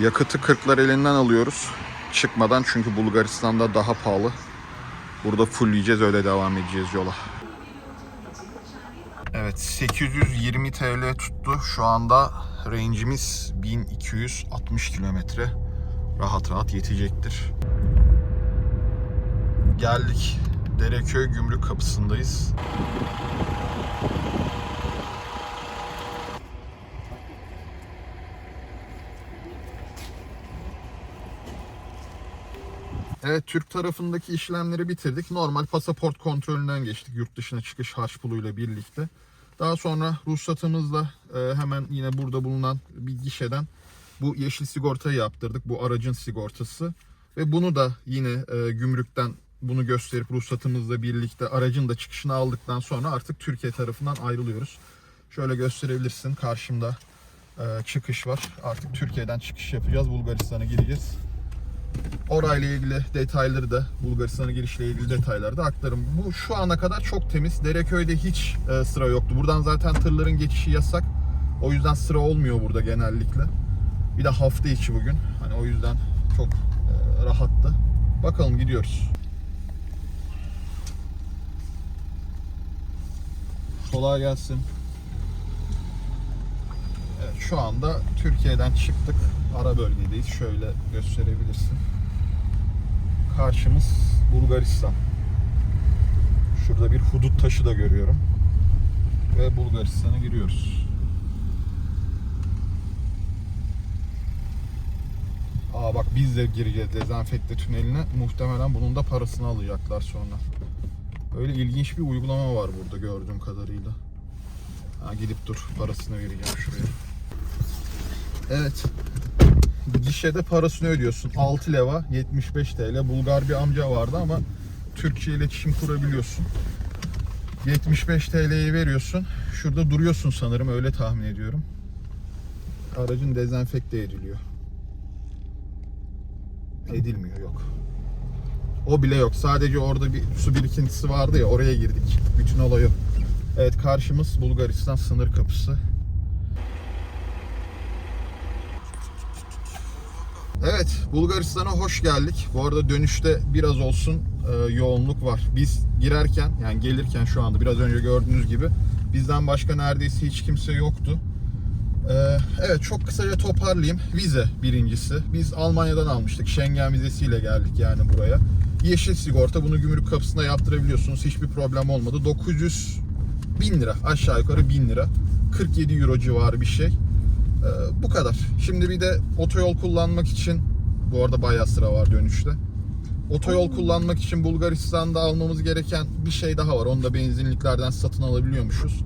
Yakıtı 40'lar elinden alıyoruz. Çıkmadan çünkü Bulgaristan'da daha pahalı. Burada fullleyeceğiz öyle devam edeceğiz yola. Evet 820 TL tuttu. Şu anda range'imiz 1260 kilometre. Rahat rahat yetecektir. Geldik. Dereköy gümrük kapısındayız. Evet Türk tarafındaki işlemleri bitirdik. Normal pasaport kontrolünden geçtik yurt dışına çıkış harç puluyla birlikte. Daha sonra ruhsatımızla e, hemen yine burada bulunan bir gişeden bu yeşil sigortayı yaptırdık. Bu aracın sigortası. Ve bunu da yine e, gümrükten bunu gösterip ruhsatımızla birlikte aracın da çıkışını aldıktan sonra artık Türkiye tarafından ayrılıyoruz. Şöyle gösterebilirsin. Karşımda e, çıkış var. Artık Türkiye'den çıkış yapacağız. Bulgaristan'a gideceğiz. Orayla ilgili detayları da Bulgaristan'a girişle ilgili detayları da aktarım. Bu şu ana kadar çok temiz. Dereköy'de hiç e, sıra yoktu. Buradan zaten tırların geçişi yasak. O yüzden sıra olmuyor burada genellikle. Bir de hafta içi bugün. Hani o yüzden çok e, rahattı. Bakalım gidiyoruz. Kolay gelsin. Evet, şu anda Türkiye'den çıktık. Ara bölgedeyiz. Şöyle gösterebilirsin. Karşımız Bulgaristan. Şurada bir hudut taşı da görüyorum. Ve Bulgaristan'a giriyoruz. Aa bak biz de gireceğiz dezenfekte tüneline. Muhtemelen bunun da parasını alacaklar sonra. Öyle ilginç bir uygulama var burada gördüğüm kadarıyla. Ha, gidip dur parasını vereceğim şuraya. Evet. Gişede parasını ödüyorsun. 6 leva 75 TL. Bulgar bir amca vardı ama Türkçe iletişim kurabiliyorsun. 75 TL'yi veriyorsun. Şurada duruyorsun sanırım öyle tahmin ediyorum. Aracın dezenfekte ediliyor. Edilmiyor yok. O bile yok. Sadece orada bir su birikintisi vardı ya oraya girdik. Bütün olay o. Evet karşımız Bulgaristan sınır kapısı. Evet, Bulgaristan'a hoş geldik. Bu arada dönüşte biraz olsun e, yoğunluk var. Biz girerken, yani gelirken şu anda biraz önce gördüğünüz gibi bizden başka neredeyse hiç kimse yoktu. E, evet, çok kısaca toparlayayım. Vize birincisi. Biz Almanya'dan almıştık. Schengen vizesiyle geldik yani buraya. Yeşil sigorta. Bunu gümrük kapısında yaptırabiliyorsunuz. Hiçbir problem olmadı. 900 bin lira. Aşağı yukarı 1000 lira. 47 euro civarı bir şey. Ee, bu kadar. Şimdi bir de otoyol kullanmak için bu arada bayağı sıra var dönüşte. Otoyol kullanmak için Bulgaristan'da almamız gereken bir şey daha var. Onu da benzinliklerden satın alabiliyormuşuz.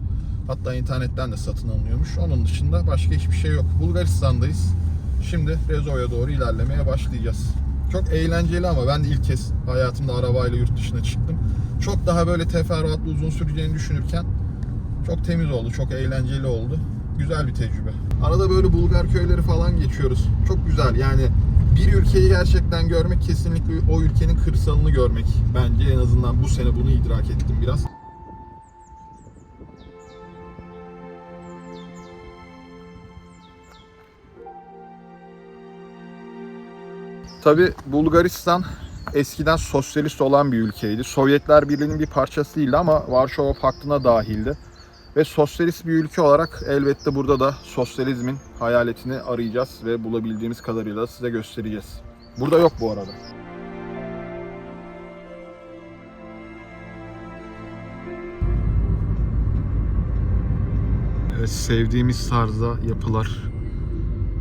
Hatta internetten de satın alınıyormuş. Onun dışında başka hiçbir şey yok. Bulgaristan'dayız. Şimdi Rezo'ya doğru ilerlemeye başlayacağız. Çok eğlenceli ama ben de ilk kez hayatımda arabayla yurt dışına çıktım. Çok daha böyle teferruatlı uzun süreceğini düşünürken çok temiz oldu, çok eğlenceli oldu. Güzel bir tecrübe. Arada böyle Bulgar köyleri falan geçiyoruz. Çok güzel yani bir ülkeyi gerçekten görmek kesinlikle o ülkenin kırsalını görmek bence en azından bu sene bunu idrak ettim biraz. Tabi Bulgaristan eskiden sosyalist olan bir ülkeydi. Sovyetler Birliği'nin bir parçası değildi ama Varşova Paktı'na dahildi. Ve sosyalist bir ülke olarak elbette burada da sosyalizmin hayaletini arayacağız ve bulabildiğimiz kadarıyla da size göstereceğiz. Burada yok bu arada. Evet, sevdiğimiz tarzda yapılar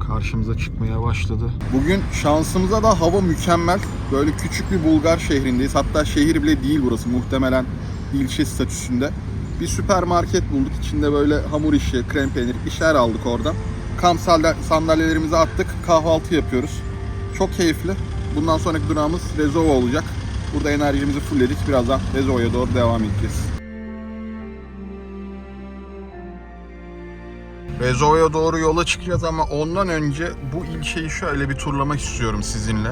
karşımıza çıkmaya başladı. Bugün şansımıza da hava mükemmel. Böyle küçük bir Bulgar şehrindeyiz. Hatta şehir bile değil burası. Muhtemelen ilçe statüsünde. Bir süpermarket bulduk. İçinde böyle hamur işi, krem peynir bir şeyler aldık oradan. Kamp sandal- sandalyelerimizi attık. Kahvaltı yapıyoruz. Çok keyifli. Bundan sonraki durağımız Rezova olacak. Burada enerjimizi fullledik. Birazdan Rezova'ya doğru devam edeceğiz. Rezova'ya doğru yola çıkacağız ama ondan önce bu ilçeyi şöyle bir turlamak istiyorum sizinle.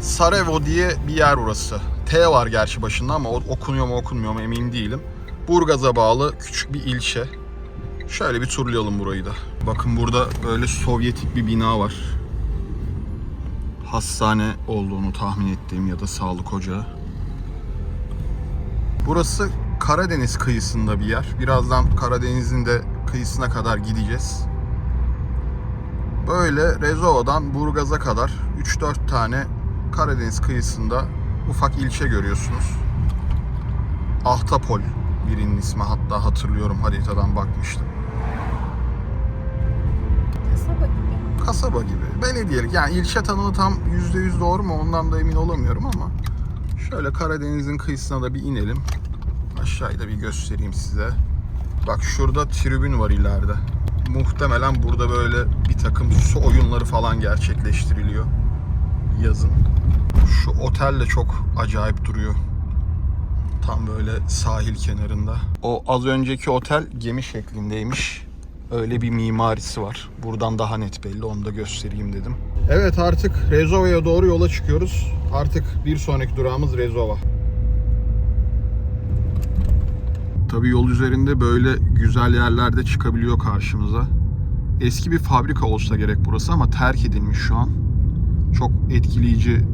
Sarajevo diye bir yer burası. T var gerçi başında ama okunuyor mu okunmuyor mu emin değilim. Burgaz'a bağlı küçük bir ilçe. Şöyle bir turlayalım burayı da. Bakın burada böyle Sovyetik bir bina var. hastane olduğunu tahmin ettiğim ya da sağlık ocağı. Burası Karadeniz kıyısında bir yer. Birazdan Karadeniz'in de kıyısına kadar gideceğiz. Böyle Rezova'dan Burgaz'a kadar 3-4 tane Karadeniz kıyısında ufak ilçe görüyorsunuz. Ahtapol birinin ismi hatta hatırlıyorum haritadan bakmıştım. Kasaba gibi. Kasaba gibi. Belediyelik yani ilçe tanımı tam %100 doğru mu ondan da emin olamıyorum ama şöyle Karadeniz'in kıyısına da bir inelim. Aşağıyı da bir göstereyim size. Bak şurada tribün var ileride. Muhtemelen burada böyle bir takım su oyunları falan gerçekleştiriliyor yazın. Şu otel de çok acayip duruyor. Tam böyle sahil kenarında. O az önceki otel gemi şeklindeymiş. Öyle bir mimarisi var. Buradan daha net belli. Onu da göstereyim dedim. Evet artık Rezova'ya doğru yola çıkıyoruz. Artık bir sonraki durağımız Rezova. Tabii yol üzerinde böyle güzel yerlerde çıkabiliyor karşımıza. Eski bir fabrika olsa gerek burası ama terk edilmiş şu an. Çok etkileyici,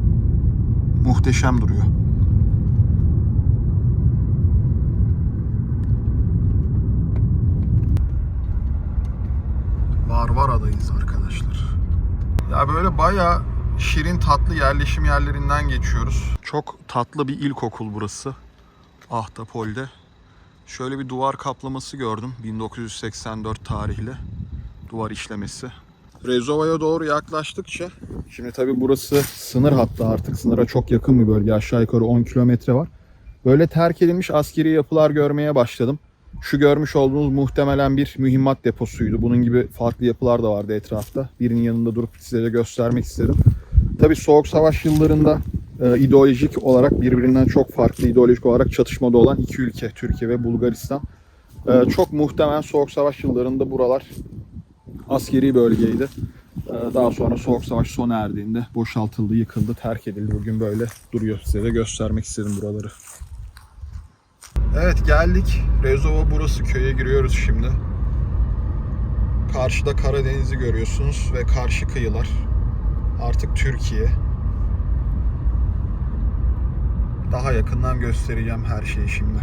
muhteşem duruyor. Varvara'dayız arkadaşlar. Ya böyle bayağı şirin tatlı yerleşim yerlerinden geçiyoruz. Çok tatlı bir ilkokul burası. Ahtapol'de. Şöyle bir duvar kaplaması gördüm. 1984 tarihli duvar işlemesi. Rezova'ya doğru yaklaştıkça şimdi tabii burası sınır hattı artık sınıra çok yakın bir bölge aşağı yukarı 10 kilometre var. Böyle terk edilmiş askeri yapılar görmeye başladım. Şu görmüş olduğunuz muhtemelen bir mühimmat deposuydu. Bunun gibi farklı yapılar da vardı etrafta. Birinin yanında durup size de göstermek istedim. Tabii Soğuk Savaş yıllarında e, ideolojik olarak birbirinden çok farklı ideolojik olarak çatışmada olan iki ülke Türkiye ve Bulgaristan. E, çok muhtemelen Soğuk Savaş yıllarında buralar askeri bölgeydi. E, daha sonra Soğuk Savaş sona erdiğinde boşaltıldı, yıkıldı, terk edildi. Bugün böyle duruyor. Size de göstermek istedim buraları. Evet geldik. Rezova burası köye giriyoruz şimdi. Karşıda Karadeniz'i görüyorsunuz ve karşı kıyılar. Artık Türkiye. Daha yakından göstereceğim her şeyi şimdi.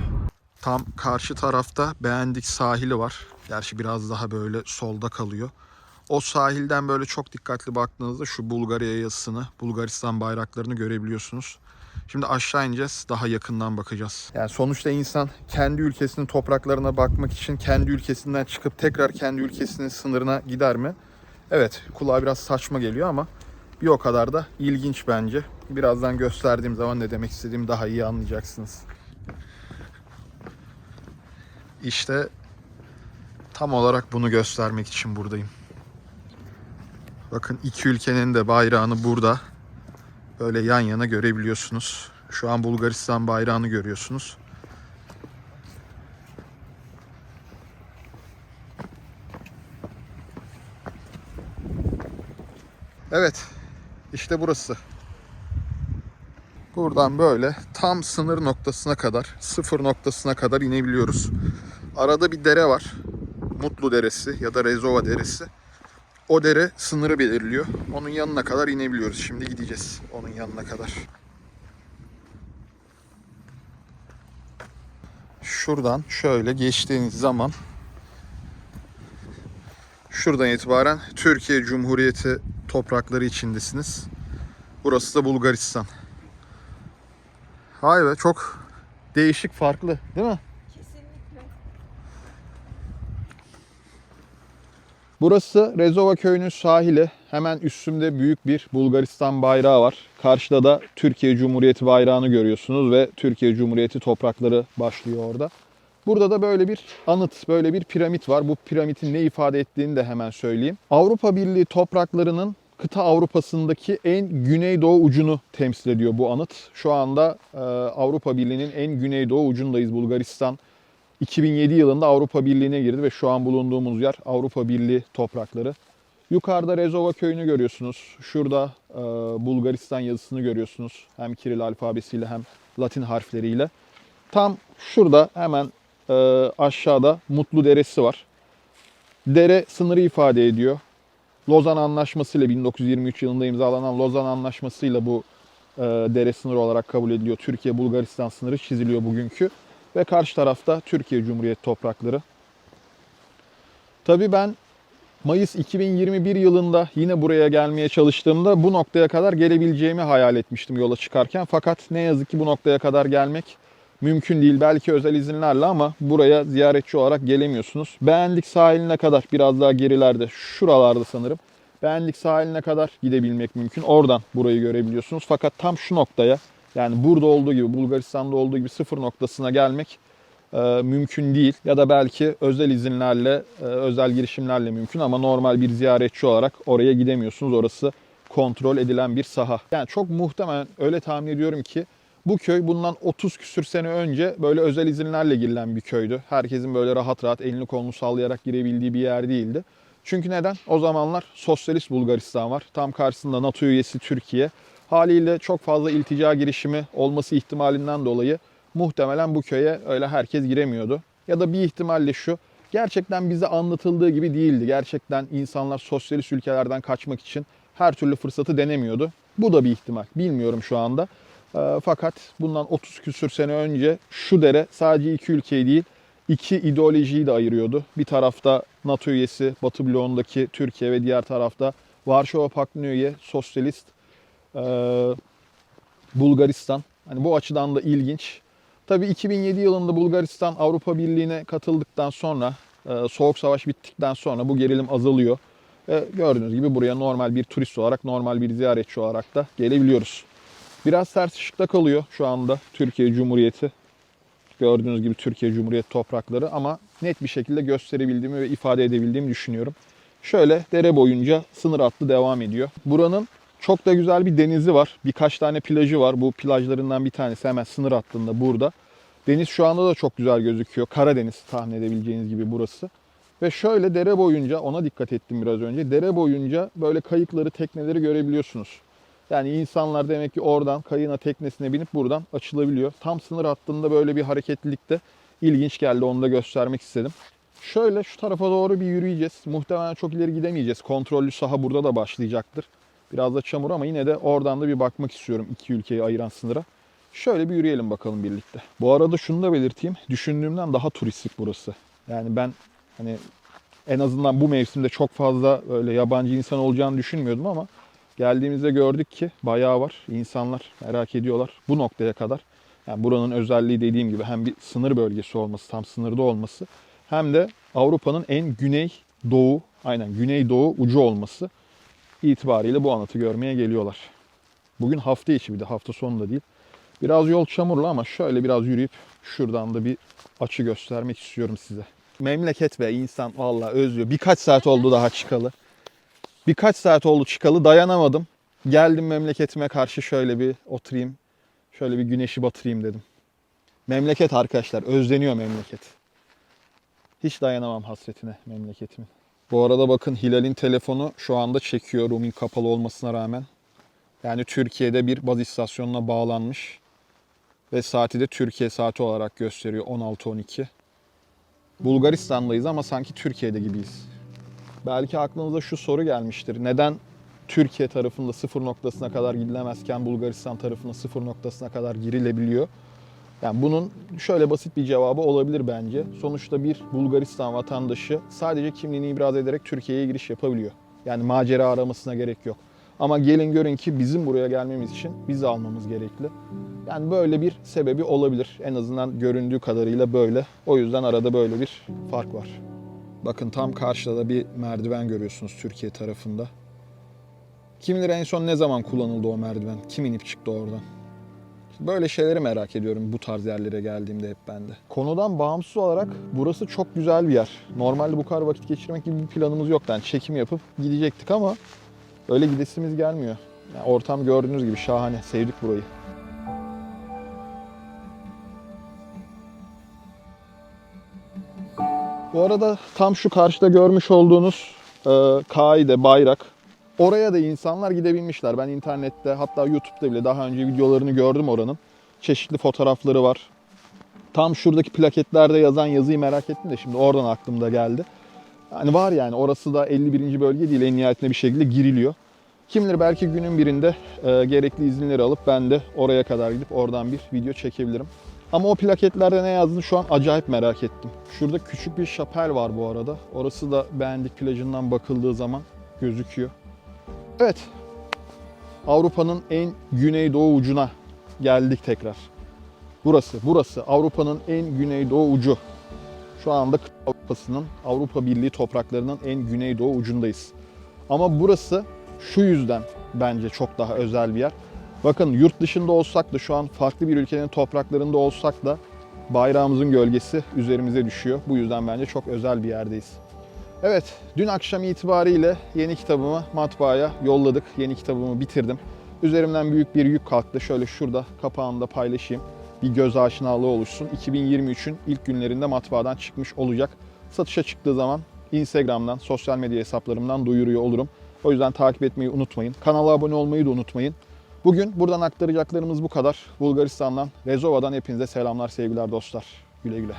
Tam karşı tarafta Beğendik sahili var. Gerçi biraz daha böyle solda kalıyor. O sahilden böyle çok dikkatli baktığınızda şu Bulgarya yazısını, Bulgaristan bayraklarını görebiliyorsunuz. Şimdi aşağı ineceğiz, daha yakından bakacağız. Yani sonuçta insan kendi ülkesinin topraklarına bakmak için kendi ülkesinden çıkıp tekrar kendi ülkesinin sınırına gider mi? Evet, kulağa biraz saçma geliyor ama bir o kadar da ilginç bence. Birazdan gösterdiğim zaman ne demek istediğimi daha iyi anlayacaksınız. İşte tam olarak bunu göstermek için buradayım. Bakın iki ülkenin de bayrağını burada böyle yan yana görebiliyorsunuz. Şu an Bulgaristan bayrağını görüyorsunuz. Evet. işte burası. Buradan böyle tam sınır noktasına kadar, sıfır noktasına kadar inebiliyoruz. Arada bir dere var. Mutlu Deresi ya da Rezova Deresi. O dere sınırı belirliyor. Onun yanına kadar inebiliyoruz. Şimdi gideceğiz onun yanına kadar. Şuradan şöyle geçtiğiniz zaman şuradan itibaren Türkiye Cumhuriyeti toprakları içindesiniz. Burası da Bulgaristan. Hay be çok değişik farklı değil mi? Burası Rezova köyünün sahili. Hemen üstümde büyük bir Bulgaristan bayrağı var. Karşıda da Türkiye Cumhuriyeti bayrağını görüyorsunuz ve Türkiye Cumhuriyeti toprakları başlıyor orada. Burada da böyle bir anıt, böyle bir piramit var. Bu piramitin ne ifade ettiğini de hemen söyleyeyim. Avrupa Birliği topraklarının kıta Avrupa'sındaki en güneydoğu ucunu temsil ediyor bu anıt. Şu anda e, Avrupa Birliği'nin en güneydoğu ucundayız Bulgaristan. 2007 yılında Avrupa Birliği'ne girdi ve şu an bulunduğumuz yer Avrupa Birliği toprakları. Yukarıda Rezova köyünü görüyorsunuz. Şurada e, Bulgaristan yazısını görüyorsunuz. Hem Kiril alfabesiyle hem Latin harfleriyle. Tam şurada hemen e, aşağıda Mutlu Deresi var. Dere sınırı ifade ediyor. Lozan Anlaşması ile 1923 yılında imzalanan Lozan Anlaşması ile bu e, dere sınırı olarak kabul ediliyor. Türkiye-Bulgaristan sınırı çiziliyor bugünkü. Ve karşı tarafta Türkiye Cumhuriyeti toprakları. Tabii ben Mayıs 2021 yılında yine buraya gelmeye çalıştığımda bu noktaya kadar gelebileceğimi hayal etmiştim yola çıkarken. Fakat ne yazık ki bu noktaya kadar gelmek mümkün değil. Belki özel izinlerle ama buraya ziyaretçi olarak gelemiyorsunuz. Beğendik sahiline kadar biraz daha gerilerde şuralarda sanırım. Beğendik sahiline kadar gidebilmek mümkün. Oradan burayı görebiliyorsunuz. Fakat tam şu noktaya yani burada olduğu gibi Bulgaristan'da olduğu gibi sıfır noktasına gelmek e, mümkün değil. Ya da belki özel izinlerle, e, özel girişimlerle mümkün ama normal bir ziyaretçi olarak oraya gidemiyorsunuz. Orası kontrol edilen bir saha. Yani çok muhtemelen öyle tahmin ediyorum ki bu köy bundan 30 küsür sene önce böyle özel izinlerle girilen bir köydü. Herkesin böyle rahat rahat elini kolunu sallayarak girebildiği bir yer değildi. Çünkü neden? O zamanlar sosyalist Bulgaristan var. Tam karşısında NATO üyesi Türkiye. Haliyle çok fazla iltica girişimi olması ihtimalinden dolayı muhtemelen bu köye öyle herkes giremiyordu. Ya da bir ihtimalle şu, gerçekten bize anlatıldığı gibi değildi. Gerçekten insanlar sosyalist ülkelerden kaçmak için her türlü fırsatı denemiyordu. Bu da bir ihtimal. Bilmiyorum şu anda. Ee, Fakat bundan 30 küsür sene önce şu dere sadece iki ülkeyi değil, iki ideolojiyi de ayırıyordu. Bir tarafta NATO üyesi Batı bloğundaki Türkiye ve diğer tarafta Varşova Paktı'na üye sosyalist Bulgaristan. Hani bu açıdan da ilginç. Tabii 2007 yılında Bulgaristan Avrupa Birliği'ne katıldıktan sonra, e, Soğuk Savaş bittikten sonra bu gerilim azalıyor. Ve gördüğünüz gibi buraya normal bir turist olarak, normal bir ziyaretçi olarak da gelebiliyoruz. Biraz ters ışıkta kalıyor şu anda Türkiye Cumhuriyeti. Gördüğünüz gibi Türkiye Cumhuriyeti toprakları ama net bir şekilde gösterebildiğimi ve ifade edebildiğimi düşünüyorum. Şöyle dere boyunca sınır hattı devam ediyor. Buranın çok da güzel bir denizi var. Birkaç tane plajı var. Bu plajlarından bir tanesi hemen sınır hattında burada. Deniz şu anda da çok güzel gözüküyor. Karadeniz tahmin edebileceğiniz gibi burası. Ve şöyle dere boyunca ona dikkat ettim biraz önce. Dere boyunca böyle kayıkları, tekneleri görebiliyorsunuz. Yani insanlar demek ki oradan kayığına teknesine binip buradan açılabiliyor. Tam sınır hattında böyle bir hareketlilik de ilginç geldi. Onu da göstermek istedim. Şöyle şu tarafa doğru bir yürüyeceğiz. Muhtemelen çok ileri gidemeyeceğiz. Kontrollü saha burada da başlayacaktır. Biraz da çamur ama yine de oradan da bir bakmak istiyorum iki ülkeyi ayıran sınıra. Şöyle bir yürüyelim bakalım birlikte. Bu arada şunu da belirteyim. Düşündüğümden daha turistik burası. Yani ben hani en azından bu mevsimde çok fazla öyle yabancı insan olacağını düşünmüyordum ama geldiğimizde gördük ki bayağı var. İnsanlar merak ediyorlar bu noktaya kadar. Yani buranın özelliği dediğim gibi hem bir sınır bölgesi olması, tam sınırda olması hem de Avrupa'nın en güney doğu, aynen güney doğu ucu olması itibariyle bu anıtı görmeye geliyorlar. Bugün hafta içi bir de hafta sonu da değil. Biraz yol çamurlu ama şöyle biraz yürüyüp şuradan da bir açı göstermek istiyorum size. Memleket ve insan vallahi özlüyor. Birkaç saat oldu daha çıkalı. Birkaç saat oldu çıkalı dayanamadım. Geldim memleketime karşı şöyle bir oturayım. Şöyle bir güneşi batırayım dedim. Memleket arkadaşlar özleniyor memleket. Hiç dayanamam hasretine memleketimin. Bu arada bakın Hilal'in telefonu şu anda çekiyor roaming kapalı olmasına rağmen. Yani Türkiye'de bir baz istasyonuna bağlanmış. Ve saati de Türkiye saati olarak gösteriyor 16-12. Bulgaristan'dayız ama sanki Türkiye'de gibiyiz. Belki aklınıza şu soru gelmiştir. Neden Türkiye tarafında sıfır noktasına kadar gidilemezken Bulgaristan tarafına sıfır noktasına kadar girilebiliyor? Yani bunun şöyle basit bir cevabı olabilir bence. Sonuçta bir Bulgaristan vatandaşı sadece kimliğini ibraz ederek Türkiye'ye giriş yapabiliyor. Yani macera aramasına gerek yok. Ama gelin görün ki bizim buraya gelmemiz için vize almamız gerekli. Yani böyle bir sebebi olabilir. En azından göründüğü kadarıyla böyle. O yüzden arada böyle bir fark var. Bakın tam karşıda da bir merdiven görüyorsunuz Türkiye tarafında. Kim bilir en son ne zaman kullanıldı o merdiven? Kim inip çıktı oradan? Böyle şeyleri merak ediyorum bu tarz yerlere geldiğimde hep bende. Konudan bağımsız olarak burası çok güzel bir yer. Normalde bu kadar vakit geçirmek gibi bir planımız yoktu. Yani çekim yapıp gidecektik ama öyle gidesimiz gelmiyor. Yani ortam gördüğünüz gibi şahane. Sevdik burayı. Bu arada tam şu karşıda görmüş olduğunuz e, kaide, bayrak. Oraya da insanlar gidebilmişler. Ben internette hatta YouTube'da bile daha önce videolarını gördüm oranın. Çeşitli fotoğrafları var. Tam şuradaki plaketlerde yazan yazıyı merak ettim de şimdi oradan aklımda geldi. Yani var yani orası da 51. bölge değil en nihayetinde bir şekilde giriliyor. Kim belki günün birinde e, gerekli izinleri alıp ben de oraya kadar gidip oradan bir video çekebilirim. Ama o plaketlerde ne yazdığını şu an acayip merak ettim. Şurada küçük bir şapel var bu arada. Orası da Beğendik plajından bakıldığı zaman gözüküyor. Evet. Avrupa'nın en güneydoğu ucuna geldik tekrar. Burası, burası Avrupa'nın en güneydoğu ucu. Şu anda Avrupa'sının Avrupa Birliği topraklarının en güneydoğu ucundayız. Ama burası şu yüzden bence çok daha özel bir yer. Bakın yurt dışında olsak da şu an farklı bir ülkenin topraklarında olsak da bayrağımızın gölgesi üzerimize düşüyor. Bu yüzden bence çok özel bir yerdeyiz. Evet, dün akşam itibariyle yeni kitabımı matbaaya yolladık. Yeni kitabımı bitirdim. Üzerimden büyük bir yük kalktı. Şöyle şurada kapağında paylaşayım. Bir göz aşinalığı oluşsun. 2023'ün ilk günlerinde matbaadan çıkmış olacak. Satışa çıktığı zaman Instagram'dan, sosyal medya hesaplarımdan duyuruyor olurum. O yüzden takip etmeyi unutmayın. Kanala abone olmayı da unutmayın. Bugün buradan aktaracaklarımız bu kadar. Bulgaristan'dan, Rezova'dan hepinize selamlar, sevgiler dostlar. Güle güle.